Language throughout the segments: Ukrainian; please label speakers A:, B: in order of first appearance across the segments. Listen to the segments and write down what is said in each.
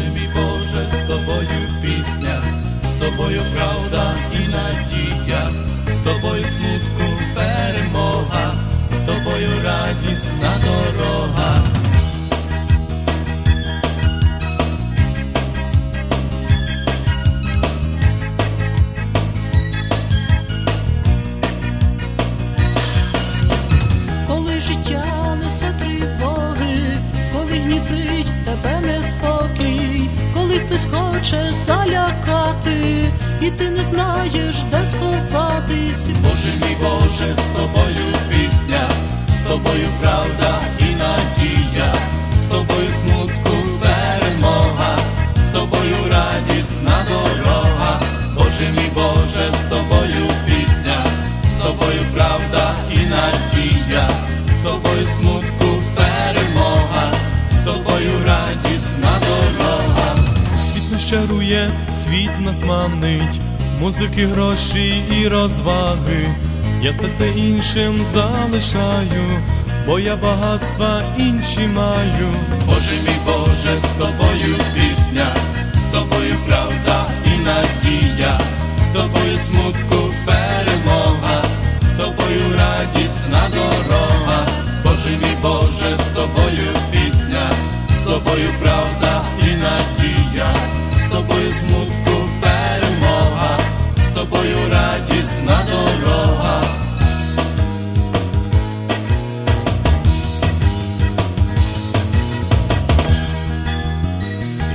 A: Боже мій Боже, з тобою пісня, з тобою правда і надія, з тобою смутку перемога, з тобою радісна дорога.
B: коли життя несе тривоги, коли гнітить тебе не неспокій, коли хтось хоче залякати, і ти не знаєш, де сховатись.
A: Боже мій Боже, з тобою пісня, з тобою правда і надія, з тобою смутку перемога, з тобою радісна дорога, Боже мій Боже, з тобою пісня, з тобою правда і надія, з тобою смутку
C: чарує, світ нас манить, музики, гроші і розваги. Я все це іншим залишаю, бо я багатства інші маю.
A: Боже мій Боже, з тобою пісня, з тобою правда і надія, з тобою смутку перемога, з тобою радісна дорога, Боже мій Боже, з тобою пісня, з тобою правда смутку перемога, з тобою радісна дорога.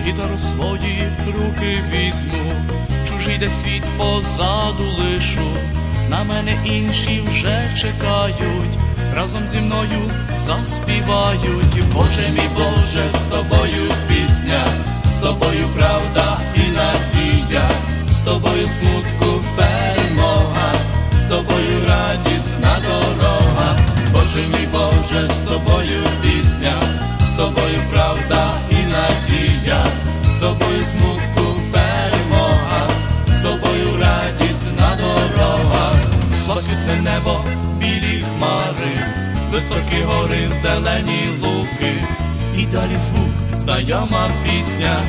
D: Гітару свої руки візьму, чужий де світ позаду лишу, на мене інші вже чекають, разом зі мною заспівають.
A: Боже мій Боже, з тобою пісня, смутку перемога, з тобою радісна дорога, Боже мій Боже, з тобою пісня, з тобою правда і надія, з тобою смутку перемога, з тобою радісна дорога, блакитне небо, білі хмари, високі гори, зелені луки, і далі звук, знайома пісня,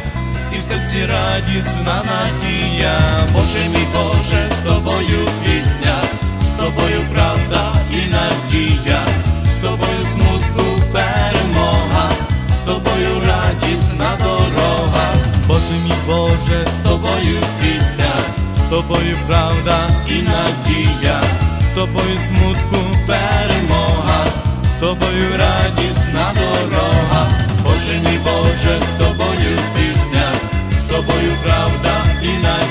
A: і в серці радісна надія. Боже мій Боже, з тобою пісня, з тобою правда і надія, з тобою смутку перемога, з тобою радісна дорога,
C: Боже мій Боже,
A: з тобою пісня
C: з тобою правда,
A: і надія,
C: з тобою смутку,
A: перемога.
C: з тобою
A: радісна дорога, Боже мій Боже, з тобою пісня, тобою правда і надія,